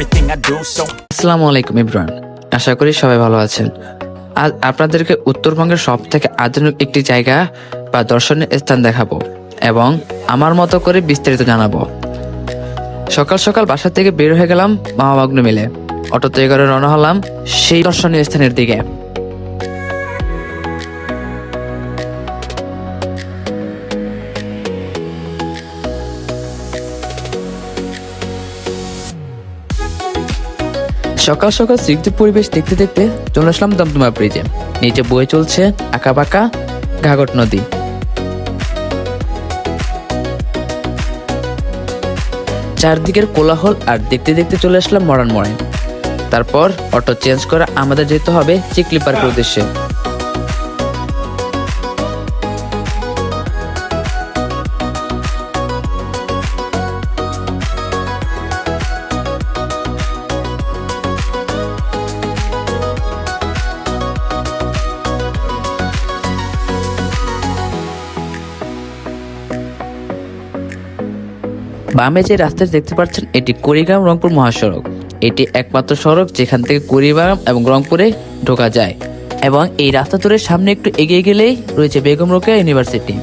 Everything I do, so আসসালামু আলাইকুম ইব্রান আশা করি সবাই ভালো আছেন। আজ আপনাদেরকে উত্তরবঙ্গের সব থেকে আধুনিক একটি জায়গা বা দর্শনীয় স্থান দেখাবো এবং আমার মতো করে বিস্তারিত জানাব। সকাল সকাল বাসা থেকে বের হয়ে গেলাম মহামগ্ন মিলে। অটোতে করে রওনা হলাম সেই দর্শনীয় স্থানের দিকে। সকাল সকাল স্নিগ্ধ পরিবেশ দেখতে দেখতে চলে আসলাম দমদমা ব্রিজে নিচে বয়ে চলছে আঁকা বাঁকা ঘাঘট নদী। চারদিকের কোলাহল আর দেখতে দেখতে চলে আসলাম মরান মরেন তারপর অটো চেঞ্জ করা আমাদের যেতে হবে চিকলি পার্কের উদ্দেশ্যে। বামে যে রাস্তা দেখতে পাচ্ছেন, এটি কুড়িগ্রাম রংপুর মহাসড়ক। এটি একমাত্র সড়ক যেখান থেকে কুড়িগ্রাম এবং রংপুরে ঢোকা যায় এবং এই রাস্তা ধরে সামনে একটু এগিয়ে গেলেই রয়েছে বেগম রোকেয়া ইউনিভার্সিটি।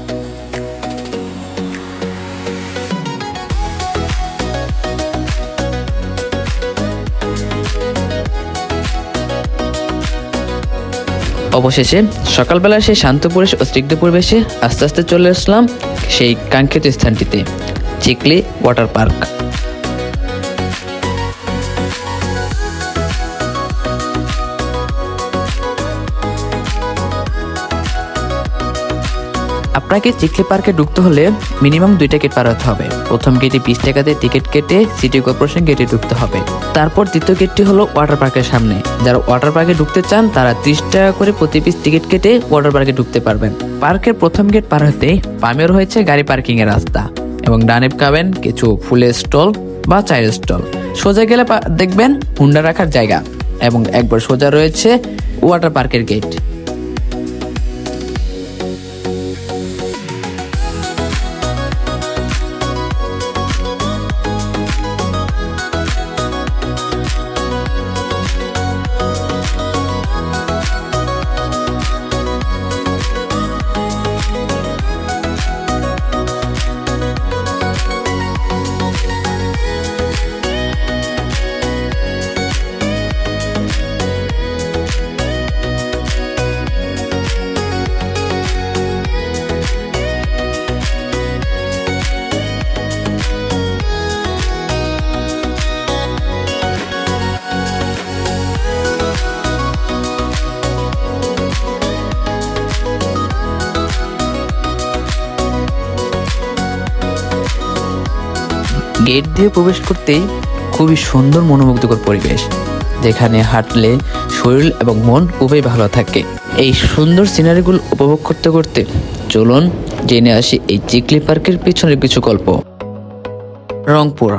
অবশেষে সকালবেলা সেই শান্ত পরিবেশ ও স্নিগ্ধ পরিবেশে আস্তে আস্তে চলে আসলাম সেই কাঙ্ক্ষিত স্থানটিতে। Chikli water park. আপনাকে চিকলি পার্কে ঢুকতে হলে মিনিমাম দুইটা গেট পার হতে হবে। প্রথম গেটে বিশ দিয়ে টিকিট কেটে সিটি কর্পোরেশন গেটে ঢুকতে হবে। তারপর দ্বিতীয় গেটটি হলো ওয়াটার পার্কের সামনে। যারা ওয়াটার পার্কে ঢুকতে চান, তারা ত্রিশ টাকা করে প্রতি পিস টিকিট কেটে ওয়াটার পার্কে ঢুকতে পারবেন। পার্কের প্রথম গেট পার হতে পামের হয়েছে গাড়ি পার্কিং এর রাস্তা। এবং ডানে পাবেন কিছু ফুলের স্টল বা চায়ের স্টল। সোজা গেলে দেখবেন হুন্ডা রাখার জায়গা এবং একবার সোজা রয়েছে ওয়াটার পার্কের গেট গেট দিয়ে প্রবেশ করতেই খুবই সুন্দর মনোমুগ্ধকর পরিবেশ, যেখানে হাঁটলে শরীর এবং মন খুবই ভালো থাকে। এই সুন্দর সিনারিগুলো উপভোগ করতে করতে চলুন জেনে আসি এই চিকলি পার্কের পিছনের কিছু গল্প। রংপুর,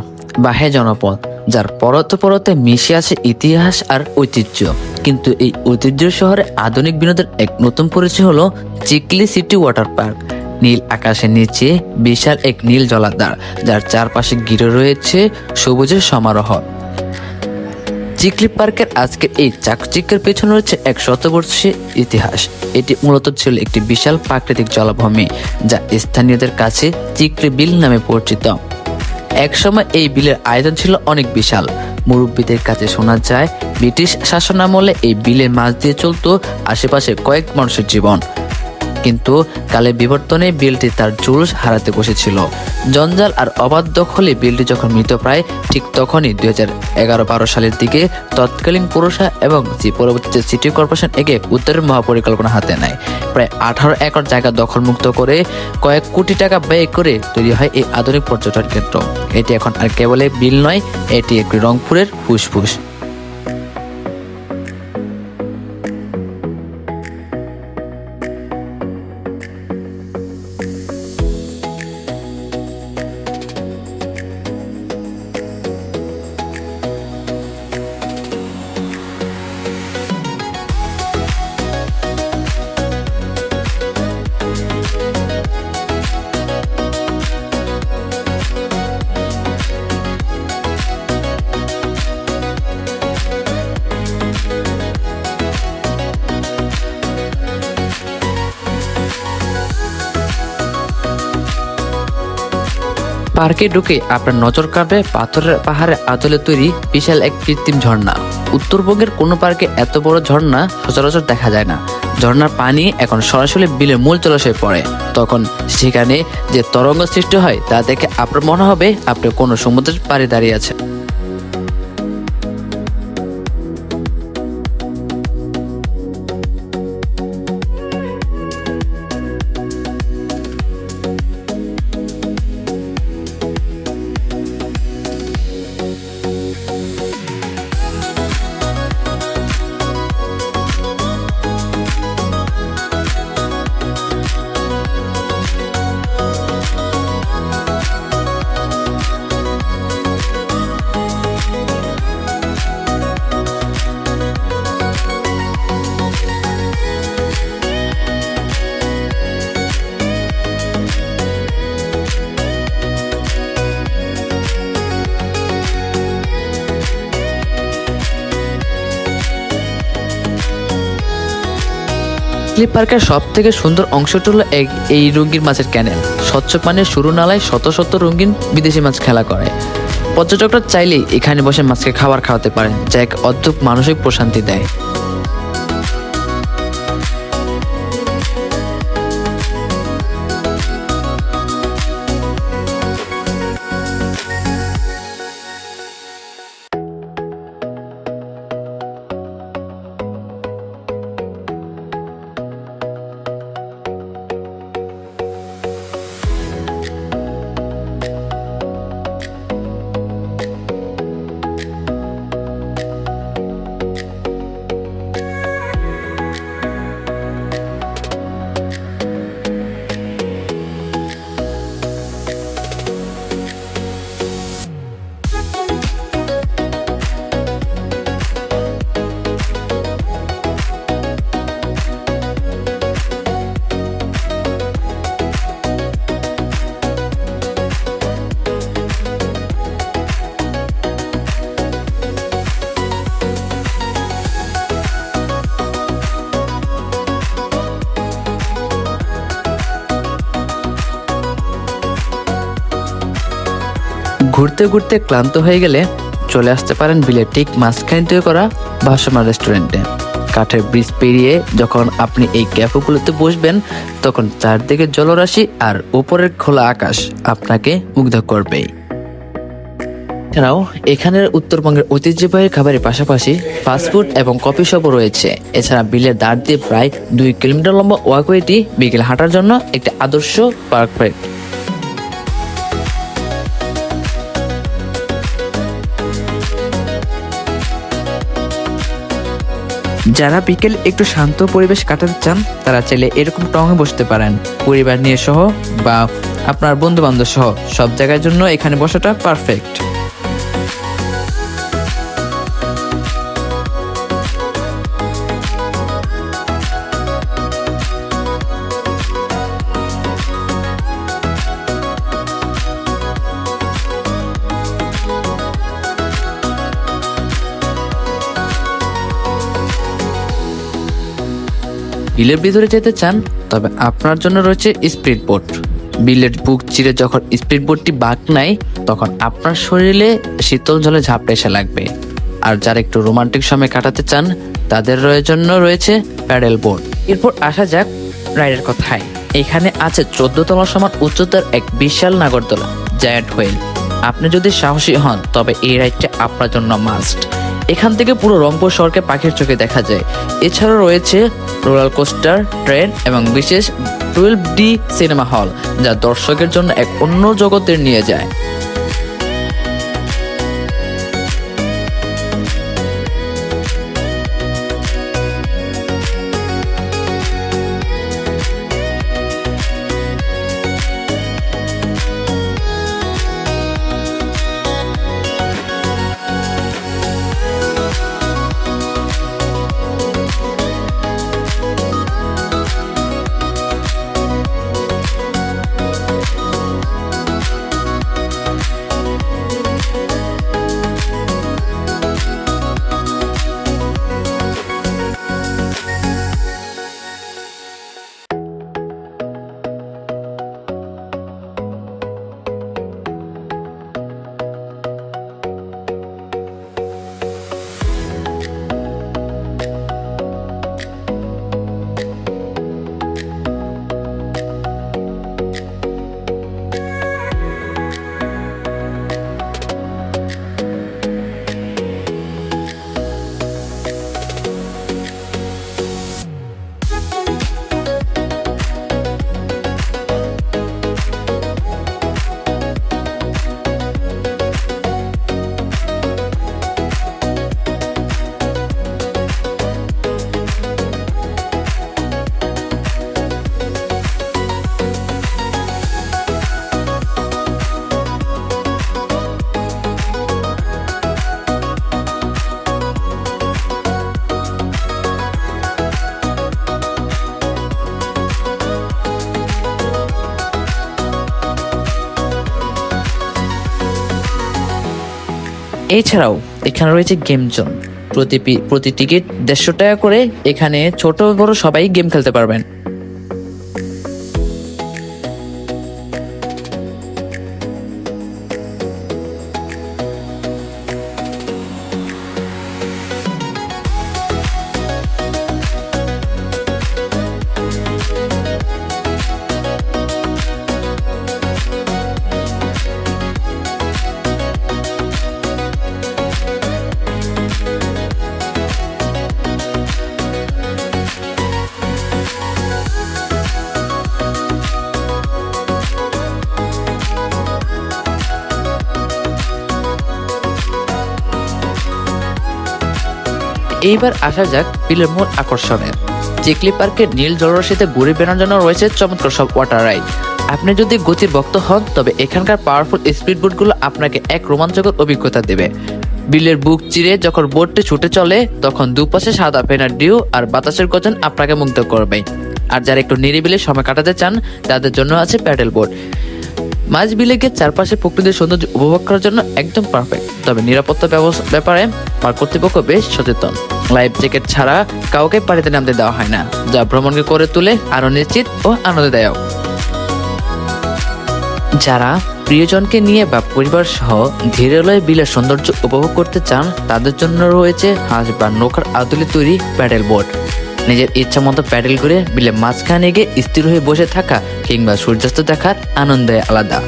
বাহে জনপদ, যার পরতে পরতে মিশে আছে ইতিহাস আর ঐতিহ্য। কিন্তু এই ঐতিহ্য শহরে আধুনিক বিনোদের এক নতুন পরিচয় হলো চিকলি সিটি ওয়াটার পার্ক। নীল আকাশের নিচে বিশাল এক নীল জলাধার, যার চারপাশে ঘিরে রয়েছে সবুজের সমারোহ। চিকলি পার্কের আজকের এই চাকচিকের পেছনে রয়েছে এক শতবর্ষী ইতিহাস। এটি মূলত ছিল একটি বিশাল প্রাকৃতিক জলাভূমি, যা স্থানীয়দের কাছে চিকলি বিল নামে পরিচিত। একসময় এই বিলের আয়তন ছিল অনেক বিশাল। মুরব্বীদের কাছে শোনা যায়, ব্রিটিশ শাসনামলে এই বিলে মাছ দিয়ে চলত আশেপাশে কয়েক মানুষের জীবন। কিন্তু কালে বিবর্তনে বিলটি তার জুলুস হারাতে বসেছিল। জঞ্জাল আর অবাধ দখলে বিলটি যখন মৃতপ্রায় ঠিক তখনই দুই হাজার এগারো বারো সালের দিকে তৎকালীন পুরসভা এবং পরবর্তীতে সিটি কর্পোরেশন একে উত্তরের মহাপরিকল্পনা হাতে নেয়। প্রায় আঠারো একর জায়গা দখলমুক্ত করে কয়েক কোটি টাকা ব্যয় করে তৈরি হয় এই আধুনিক পর্যটন কেন্দ্র। এটি এখন আর কেবল বিল নয়, এটি একটি রংপুরের ফুসফুস। পার্কে ঢুকে আপনার নজর কাটবে পাথরের পাহাড়ে আদলে তৈরি বিশাল এক কৃত্রিম ঝর্ণা। উত্তরবঙ্গের কোনো পার্কে এত বড় ঝর্ণা সচরাচর দেখা যায় না। ঝর্ণার পানি এখন সরাসরি বিলের মূল জলাশয়ে পড়ে। তখন সেখানে যে তরঙ্গ সৃষ্টি হয় তা দেখে আপনার মনে হবে আপনি কোনো সমুদ্রের পাড়ে দাঁড়িয়ে আছেন। স্লিপ পার্কের সব থেকে সুন্দর অংশটি হলো এই রঙিন মাছের ক্যানেল। স্বচ্ছ পানের শুরু নালায় শত শত রঙিন বিদেশি মাছ খেলা করে। পর্যটকরা চাইলেই এখানে বসে মাছকে খাবার খাওয়াতে পারেন, যা এক অদ্ভুত মানসিক প্রশান্তি দেয়। ঘুরতে ঘুরতে ক্লান্ত হয়ে গেলে চলে আসতে পারেন বিলের ঠিক মাঝখানে তৈরি করা ভাসমান রেস্টুরেন্টে। কাঠের ব্রিজ পেরিয়ে যখন আপনি এই ক্যাফেগুলোতে বসবেন, তখন চারদিকে জলরাশি আর উপরের খোলা আকাশ আপনাকে মুগ্ধ করবে এছাড়াও, এখানের উত্তরবঙ্গের ঐতিহ্যবাহী খাবারের পাশাপাশি ফাস্টফুড এবং কফি শপও রয়েছে। এছাড়া বিলের দাঁড় দিয়ে প্রায় দুই কিলোমিটার লম্বা ওয়াকওয়েটি বিকেল হাঁটার জন্য একটি আদর্শ পারফেক্ট যারা বিকেল একটু শান্ত পরিবেশ কাটাতে চান, তারা চাইলে এরকম টঙে বসতে পারেন। পরিবার নিয়ে সহ বা আপনার বন্ধু বান্ধব সহ, সব জায়গার জন্য এখানে বসাটা পারফেক্ট বিলের ভিতরে যেতে চান, তবে আপনার জন্য রয়েছে স্পিড বোট বিলের বুক চিরে যখন স্পিড বোটটি বাঁক নেয়, তখন আপনার শরীরে শীতল জলে ঝাপটে এসে লাগবে। আর যারা একটু রোমান্টিক সময় কাটাতে চান, তাদের জন্য রয়েছে প্যাডেল বোট এরপর আসা যাক রাইডের কথায়। এখানে আছে চোদ্দ তলা সমান উচ্চতার এক বিশাল নাগরদোলা, জায়ান্ট হুইল আপনি যদি সাহসী হন, তবে এই রাইডটা আপনার জন্য মাস্ট। এখান থেকে পুরো রংপুর শহরকে পাখির চোখে দেখা যায়। এছাড়াও রয়েছে রোলার কোস্টার, ট্রেন এবং বিশেষ টুয়েলভ ডি সিনেমা হল, যা দর্শকের জন্য এক অন্য জগতের নিয়ে যায়। এছাড়াও এখানে রয়েছে গেম জোন প্রতি টিকিট দেড়শো টাকা করে এখানে ছোট বড় সবাই গেম খেলতে পারবেন। এইবার আসা যাক বিলের মূল আকর্ষণের চিকলি পার্কের নীল জলরাশিতে ঘুরে বেড়ানোর জন্য রয়েছে চমৎকার সব ওয়াটার রাইড। আপনি যদি গতির ভক্ত হন, তবে এখানকার পাওয়ারফুল স্পিড বোটগুলো আপনাকে এক রোমাঞ্চকর অভিজ্ঞতা দেবে। বিলের বুক চিরে যখন বোটটি ছুটে চলে, তখন দুপাশে সাদা ফেনার ডিউ আর বাতাসের গজন আপনাকে মুগ্ধ করবে। আর যারা একটু নিরিবিলি সময় কাটাতে চান, তাদের জন্য আছে প্যাডেল বোট মাঝ বিলে গিয়ে চারপাশে প্রকৃতির সৌন্দর্য উপভোগ করার জন্য একদম পারফেক্ট তবে নিরাপত্তা ব্যবস্থা ব্যাপারে পার্ক কর্তৃপক্ষ বেশ সচেতন। লাইফ জ্যাকেট ছাড়া কাউকে পানিতে নামতে দেওয়া হয় না, যা ভ্রমণকে করে তুলে আরও নিশ্চিত ও আনন্দদায়ক। যারা প্রিয়জনকে নিয়ে বা পরিবার সহ ধীরে লয়ে বিলের সৌন্দর্য উপভোগ করতে চান, তাদের জন্য রয়েছে হাঁস বা নৌকার আদলে তৈরি প্যাডেল বোট নিজের ইচ্ছা মতো প্যাডেল করে বিলে মাঝখানে গিয়ে স্থির হয়ে বসে থাকা কিংবা সূর্যাস্ত দেখার আনন্দে আলাদা।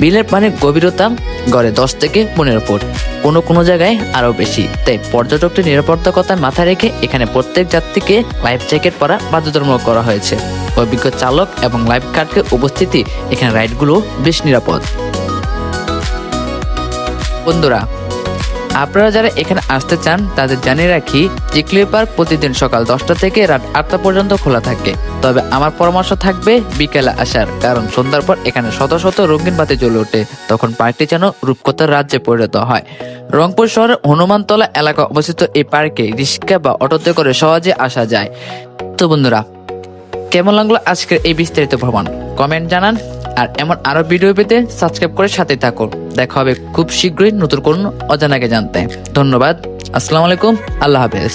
বিলের পানির গভীরতা গড়ে দশ থেকে পনেরো ফুট। কোনো কোনো জায়গায় আরও বেশি। তাই পর্যটকদের নিরাপত্তা কথা মাথায় রেখে এখানে প্রত্যেক যাত্রীকে লাইফ জ্যাকেট পরা বাধ্যতামূলক করা হয়েছে। অভিজ্ঞ চালক এবং লাইফ গার্ডকে উপস্থিতি এখানে রাইডগুলো বেশ নিরাপদ। বন্ধুরা আপনারা যারা এখানে আসতে চান, তাদের জানিয়ে রাখি চিকলি পার্ক প্রতিদিন সকাল দশটা থেকে রাত আটটা পর্যন্ত খোলা থাকে। তবে আমার পরামর্শ থাকবে বিকেলে আসার, কারণ সন্ধ্যার পর এখানে শত শত রঙিন বাতি জ্বলে ওঠে। তখন পার্কটি যেন রূপকথার রাজ্যে পরিণত হয়। রংপুর শহরের হনুমানতলা এলাকা অবস্থিত এই পার্কে রিক্সা বা অটোতে করে সহজে আসা যায়। তো বন্ধুরা, কেমন লাগল আজকের এই বিস্তারিত ভ্রমণ? কমেন্ট জানান। আর এমন আরও ভিডিও পেতে সাবস্ক্রাইব করে সাথে থাকুন। দেখা হবে খুব শীঘ্রই নতুন কোন অজানাকে জানতে। ধন্যবাদ। আসসালামু আলাইকুম। আল্লাহ হাফেজ।